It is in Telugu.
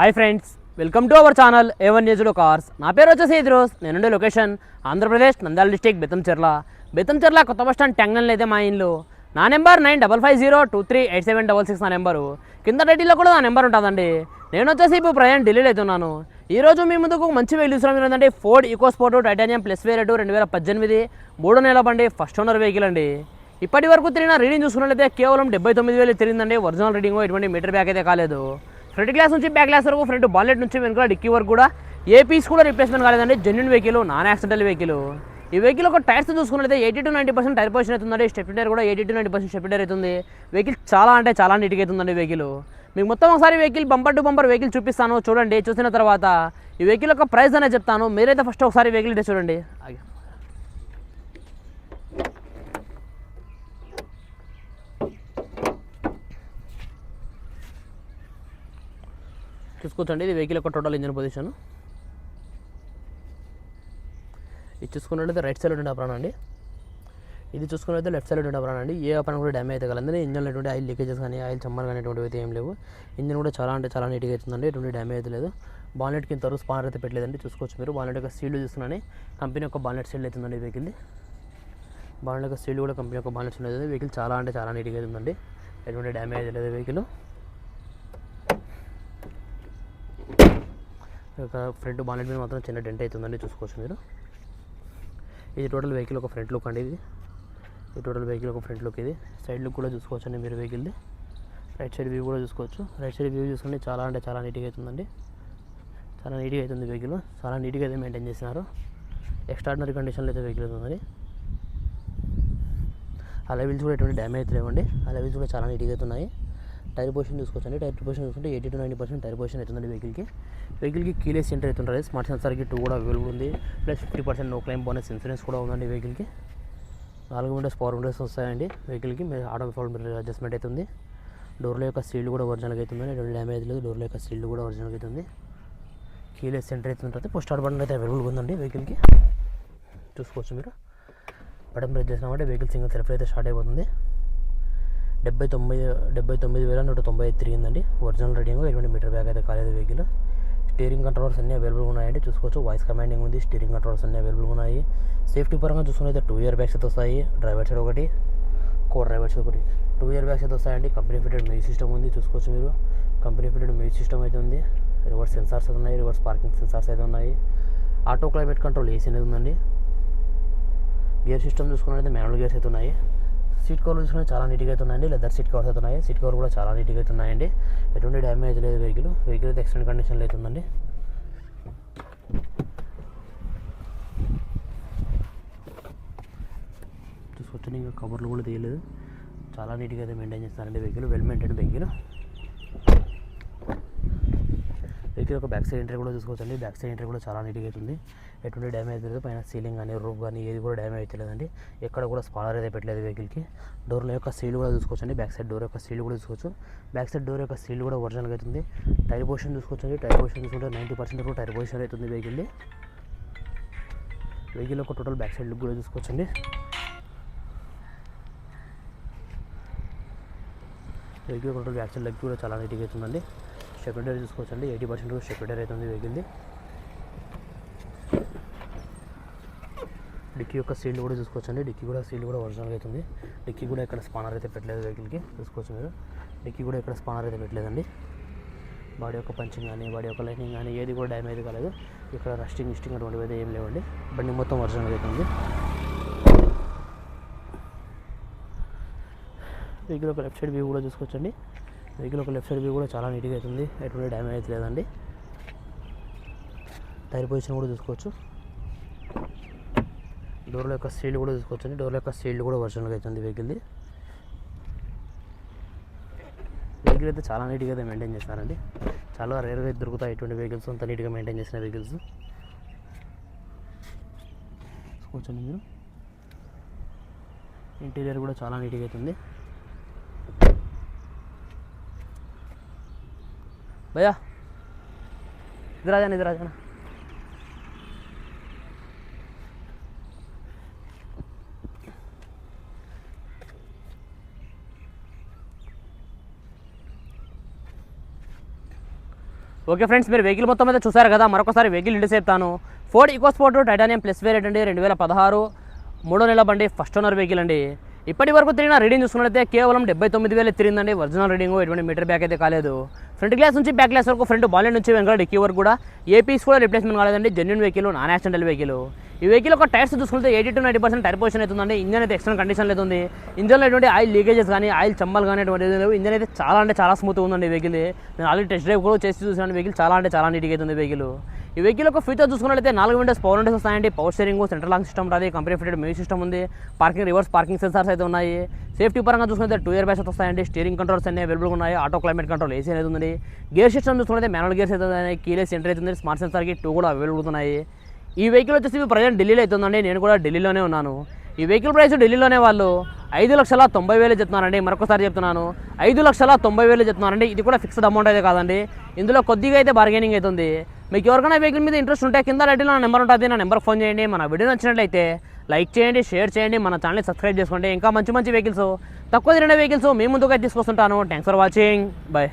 Hi friends welcome to our channel A one న్యూజ్లో cars. నా పేరు వచ్చేసి ఇద్రోస్ నేనుండే లొకేషన్ ఆంధ్రప్రదేశ్ నంద్యాల డిస్టిక్ బెత్తంచెర్ల బెత్తంచెర్ల కొత్త బస్ స్టాండ్ టెంగన్లో అయితే మా ఇల్లు. నా number nine double five zero two three eight seven double six నా నెంబరు. కింద టైటిల్లో కూడా నా నెంబర్ ఉంటుందండి. నేను వచ్చేసి ఇప్పుడు ప్రయాణం ఢిల్లీలో అవుతున్నాను. ఈరోజు మీ ముందుకు మంచి వెహికల్ తీసుకురావడం ఏంటంటే Ford EcoSport Titanium plus variant రెండు వేల పద్దెనిమిది మూడో నెల బండి ఫస్ట్ ఓనర్ వెహికల్ అండి. ఇప్పటి వరకు తిరిగిన రీడింగ్ చూసుకున్నట్లయితే కేవలం డెబ్బై తొమ్మిది వేలు తిరిగిందండి. ఒరిజినల్ రీడింగ్ ఎటువంటి మీటర్ బ్యాక్ అయితే కాలేదు. ఫ్రంట్ గ్లాస్ నుంచి బ్యాక్ గ్లాస్ వరకు ఫ్రంట్ బాలెట్ నుంచి వెనుక డిక్కీ వరకు కూడా. ఏ పీస్ కూడా రిప్లేస్మెంట్ కాలేదండి. Genuine vehicle non accidental vehicle ఈ వెహికల్ ఒక టైర్స్ చూసుకున్నట్లయితే eighty to ninety percent tyre position అవుతుందండి. స్టెప్ టైర్ కూడా eighty to ninety percent step tyre అవుతుంది. వెహికల్ చాలా అంటే చాలా నీట్గా అవుతుందండి వెహికల్ మీకు మొత్తం ఒకసారి vehicle bumper to bumper vehicle చూపిస్తాను. చూడండి చూసిన తర్వాత ఈ వెహికల్ యొక్క ప్రైస్ అనేది చెప్తాను. మీరైతే ఫస్ట్ ఒకసారి వెహికల్ చూడండి. చూసుకోవచ్చండి ఇది వెహికల్ యొక్క టోటల్ ఇంజిన్ పొజిషన్ ఇది చూసుకున్నట్లయితే రైట్ సైడ్ ఉండే అప్రాన్ అండి. ఇది చూసుకున్నట్లయితే లెఫ్ట్ సైడ్ ఉండే అప్రాన్ అండి. ఏ అప్రాన్ కూడా డ్యామేజ్ అయితే కలండి ఇంజన్లో ఎటువంటి ఆయిల్ లీకేజెస్ కానీ ఆయిల్ చమ్మర్ కానీ ఎటువంటివి అయితే ఏం లేవు. ఇంజన్ కూడా చాలా అంటే చాలా నీట్గా అవుతుందండి ఎటువంటి డ్యామేజ్ లేదు. బాలెట్ కింద తరువు స్పానర్ అయితే పెట్టలేదండి. చూసుకోవచ్చు మీరు. బాలెట్ యొక్క సీల్డ్ చూస్తున్నాను. కంపెనీ యొక్క బాలెట్ సీల్డ్ అవుతుందండి వెహికల్ది బాలెట్ యొక్క సీల్డ్ కూడా కంపెనీ యొక్క బాలెట్ సీల్ అవుతుంది వెహికల్ చాలా అంటే చాలా నీట్గా అవుతుందండి ఎటువంటి డ్యామేజ్ లేదు వెహికల్ ఫ్రంట్ బానెట్ మీద మాత్రం చిన్న డెంట్ అవుతుందండి చూసుకోవచ్చు మీరు. ఇది టోటల్ వెహికల్ ఒక ఫ్రంట్ లుక్ అండి ఇది. ఇది టోటల్ వెహికల్ ఒక ఫ్రంట్ లుక్ ఇది. సైడ్ లుక్ కూడా చూసుకోవచ్చు అండి మీరు వెహికల్ది రైట్ సైడ్ వ్యూ కూడా చూసుకోవచ్చు. రైట్ సైడ్ వ్యూ చూసుకుంటే చాలా అంటే చాలా నీట్గా అవుతుందండి చాలా నీట్గా అవుతుంది వెహికల్ చాలా నీట్గా అయితే మెయింటైన్ చేసినారు. ఎక్స్ట్రాడినరీ కండిషన్లో అయితే వెహికల్ అవుతుంది ఆ లెవెల్స్ కూడా ఎటువంటి డ్యామేజ్ లేవండి. ఆ లెవెల్స్ కూడా చాలా నీట్గా అవుతున్నాయి టైర్ పొజిషన్ చూసుకోవచ్చండి. టైర్ పొజిషన్ చూసుకుంటే eighty to ninety percent tyre position అవుతుందండి వెహికల్కి. వెహికల్కి కీలెస్ సెంటర్ అవుతుంటుంది స్మార్ట్ సెన్సార్కి టూ కూడా అవైలబుల్ ఉంది. Plus fifty percent no claim bonus insurance కూడా ఉందండి వెహికల్కి. నాలుగు విండోస్ పవర్ విండోస్ వస్తాయండి వెహికల్కి. మీరు ఆటో ఫోల్డ్ మీరు అడ్జస్ట్మెంట్ అవుతుంది. డోర్ల యొక్క సీల్డ్ కూడా ఒరిజినల్గా అవుతుంది ఎటువంటి డ్యామేజ్ లేదు. డోర్ల యొక్క సీల్డ్ కూడా ఒరిజినల్గా అవుతుంది. కీలెస్ సెంటర్ అవుతుంది పోస్ట్ పుష్ స్టార్ట్ బటన్ అయితే అవైలబుల్గా ఉందండి వెహికల్కి. చూసుకోవచ్చు మీరు. బటన్ ప్రెస్ చేసినామంటే వెహికల్ సింగిల్ సెల్ఫ్ అయితే స్టార్ట్ అయిపోతుంది. డెబ్బై తొమ్మిది డెబ్బై తొమ్మిది వేల నూట తొంభై ఐదు తిరిగిందండి. ఒరిజినల్ రీడింగ్ ఎటువంటి మీటర్ బ్యాగ్ అయితే కాలేదు వెహికల్. స్టీరింగ్ కంట్రోల్స్ అన్నీ అవైలబుల్ ఉన్నాయండి. చూసుకోవచ్చు వాయిస్ కమాండింగ్ ఉంది స్టీరింగ్ కంట్రోల్స్ అన్నీ అవైలబుల్ ఉన్నాయి. సేఫ్టీ పరంగా చూసుకున్నైతే టూ ఇయర్ బ్యాగ్స్ అయితే వస్తాయి. డ్రైవర్ సైడ్ ఒకటి కో డ్రైవర్ సైడ్ ఒకటి. టూ ఇయర్ బ్యాగ్స్ అయితే వస్తాయండి. కంపెనీ ఫిటెడ్ మ్యూజిక్ సిస్టమ్ ఉంది చూసుకోవచ్చు మీరు. కంపెనీ ఫిటెడ్ మ్యూజిక్ సిస్టమ్ అయితే ఉంది. రివర్స్ సెన్సార్స్ అయితే ఉన్నాయి రివర్స్ పార్కింగ్ సెన్సార్స్ అయితే ఉన్నాయి. ఆటో క్లైమేట్ కంట్రోల్ ఏసీ అనేది ఉందండి. గేర్ సిస్టమ్ చూసుకున్నట్లయితే మ్యానువల్ గేర్స్ అయితే ఉన్నాయి. సీట్ కవర్లు చూసుకుంటే చాలా నీట్గా అవుతున్నాయండి లెదర్ సీట్ కవర్స్ అయితే ఉన్నాయి. సీట్ కవర్ కూడా చాలా నీట్గా అయితే ఎటువంటి డ్యామేజ్ లేదు వెహికల్. వెహికల్ అయితే ఎక్సలెంట్ కండిషన్లో అవుతుందండి ఉందండి. ఇంకా కవర్లు కూడా తీయలేదు. చాలా నీట్గా అయితే మెయింటైన్ చేస్తారండి వెహికల్. వెల్ మెయింటైన్ వెహికల్ వెహికల్ ఒక బ్యాక్ సైడ్ ఎంట్రీ కూడా చూసుకోవచ్చండి. బ్యాక్ సైడ్ ఎంట్రీ కూడా చాలా నీట్గా అవుతుంది ఎటువంటి డ్యామేజ్ లేదు. పైన సీలింగ్ కానీ రూఫ్ కానీ ఏది కూడా డ్యామేజ్ అవుతలేదండి ఎక్కడ కూడా స్పాలర్ అయితే పెట్టలేదు వెహికల్కి డోర్ల యొక్క సీల్ కూడా చూసుకోవచ్చండి. బ్యాక్ సైడ్ డోర్ యొక్క సీల్ కూడా చూసుకోవచ్చు. బ్యాక్ సైడ్ డోర్ యొక్క సీల్ కూడా ఒరిజినల్గా అవుతుంది టైర్ పొజిషన్ చూసుకోవచ్చండి. టైర్ పొజిషన్ చూసుకుంటే నైంటీ పర్సెంట్ కూడా టైర్ పొజిషన్ అవుతుంది వెహికల్ది వెహికల్ ఒక టోటల్ బ్యాక్ సైడ్ లుక్ కూడా చూసుకోవచ్చండి. Vehicle total back side leg కూడా చాలా నీట్గా అవుతుందండి సెకండరీ చూసుకోవచ్చండి. ఎయిటీ పర్సెంట్ కూడా అయితే అవుతుంది వెహికల్ది డిక్కీ యొక్క సీల్ కూడా చూసుకోవచ్చండి. డిక్కీ కూడా సీల్ కూడా ఒరిజినల్గా అవుతుంది డిక్కీ కూడా ఇక్కడ స్పానర్ అయితే పెట్టలేదు వెహికల్కి చూసుకోవచ్చు మీరు. డిక్కీ కూడా ఇక్కడ స్పానర్ అయితే పెట్టలేదండి. బాడీ యొక్క పంచింగ్ కానీ బాడీ యొక్క లైనింగ్ కానీ ఏది కూడా డ్యామేజ్ కాలేదు. ఇక్కడ రస్టింగ్ ఇస్టింగ్ అటువంటివి అయితే ఏం లేవండి. బండి మొత్తం ఒరిజినల్ అవుతుంది వెహికల్ ఒక లెఫ్ట్ సైడ్ వ్యూ కూడా చూసుకోవచ్చండి. వెహికల్ ఒక లెఫ్ట్ సైడ్ వ్యూ కూడా చాలా నీట్గా అవుతుంది ఎటువంటి డ్యామేజ్ అయితే లేదండి. టైర్ పొజిషన్ కూడా చూసుకోవచ్చు. డోర్ల యొక్క సీల్ కూడా చూసుకోవచ్చండి. డోర్ల యొక్క సీల్ కూడా వర్షన్గా అవుతుంది వెహికల్ది. వెహికల్ అయితే చాలా నీట్గా అయితే మెయింటైన్ చేస్తారండి చాలా రేర్గా దొరుకుతాయి ఇటువంటి వెహికల్స్. అంత నీట్గా మెయింటైన్ చేసిన వెహికల్స్. చూసుకోవచ్చండి మీరు. ఇంటీరియర్ కూడా చాలా నీట్గా అవుతుంది భయ్యా ఇది రాజానా రాజానా ఓకే ఫ్రెండ్స్ మీరు వెహికల్ మొత్తం అయితే చూసారు కదా మరొకసారి వెహికల్ ఇంటి చెప్తాను Ford EcoSport Titanium plus variant అండి రెండు వేల పదహారు. మూడో నెల బండి ఫస్ట్ ఓనర్ వెహికల్ అండి. ఇప్పటి వరకు తిరిగిన రీడింగ్ చూసుకున్నట్లయితే కేవలం డెబ్బై తొమ్మిది వేలు తిరిగిందండి. ఒరిజినల్ రీడింగ్ ఎటువంటి మీటర్ బ్యాక్ అయితే కాలేదు. ఫ్రంట్ గ్లాస్ నుంచి బ్యాక్ గ్లాస్ వరకు ఫ్రంట్ బాలెండ్ నుంచి వెంకట డిక్కీ వరకు కూడా ఏపీస్ కూడా రిప్లేస్మెంట్ కాలేదండి. Genuine vehicle non accidental vehicle ఈ వెహికల్ ఒక టైర్స్ చూసుకుంటే eighty to ninety percent tyre position అవుతుందండి ఇంజన్ అయితే ఎక్స్టర్నల్ కండిషన్ అవుతుంది ఉంది. ఇంజన్లో ఎటువంటి ఆయిల్ లీకేజెస్ కానీ ఆయిల్ చంబల్ కానీ అటువంటి లేవు. ఇంజన్ అయితే చాలా అంటే చాలా స్మూత్గా ఉందండి వెహికల్ నేను ఆల్రెడీ టెస్ట్ డ్రైవ్ కూడా చేసి చూసాను వెహికల్ చాలా అంటే చాలా నీట్గా అవుతుంది వెహికల్ ఈ వెహికల్ ఒక ఫీచర్ చూసుకున్నట్లయితే నాలుగు విండోస్ పవర్ విండోస్ వస్తాయండి. Power steering central lock system రాదు. కంపెనీ ఫిటెడ్ మ్యూజిక్ సిస్టమ్ ఉంది. పార్కింగ్ రివర్స్ పార్కింగ్ సెన్సార్స్ అయితే ఉన్నాయి. సేఫ్టీ పరంగా చూసుకుంటే టూ ఇయర్ బ్యాస్ వస్తాయండి. స్టీరింగ్ కంట్రోల్స్ అన్ని అవైలబుల్గా ఉన్నాయి. ఆటో క్లైమేట్ కంట్రోల్ ఏసీ అనేది ఉంది గేర్ సిస్టమ్ చూసుకుంటే మాన్యువల్ గేర్స్ అయితే ఉన్నాయి. కీలెస్ ఎంటర్ అవుతుంది స్మార్ట్ సెన్సార్కి టూ కూడా అవైలబుల్ ఉన్నాయి ఈ వెహికల్ వచ్చేసి ప్రజెంట్ ఢిల్లీలో అవుతుందండి నేను కూడా ఢిల్లీలోనే ఉన్నాను. ఈ వెహికల్ ప్రైస్ ఢిల్లీలోనే వాళ్ళు ఐదు లక్షల తొంభై వేలు చెప్తున్నారండి. మరొకసారి చెప్తున్నాను. ఐదు లక్షల తొంభై వేలు చెప్తున్నారండి. ఇది కూడా ఫిక్స్డ్ అమౌంట్ అయితే కాదండి. ఇందులో కొద్దిగా అయితే బార్గెనింగ్ అవుతుంది మీకు ఎవరికైనా వెహికల్ మీద ఇంట్రెస్ట్ ఉంటే కింద రెడ్డిలో నా నెంబర్ ఉంటుంది నా నెంబర్ ఫోన్ చేయండి. మన వీడియో నచ్చినట్లయితే లైక్ చేయండి షేర్ చేయండి. మన ఛానల్ని సబ్స్క్రైబ్ చేసుకోండి. ఇంకా మంచి మంచి వెహికల్స్ తక్కువ తిరిగిన వెహికల్స్ మీ ముందుగా తీసుకొస్తుంటాను. Thanks for watching bye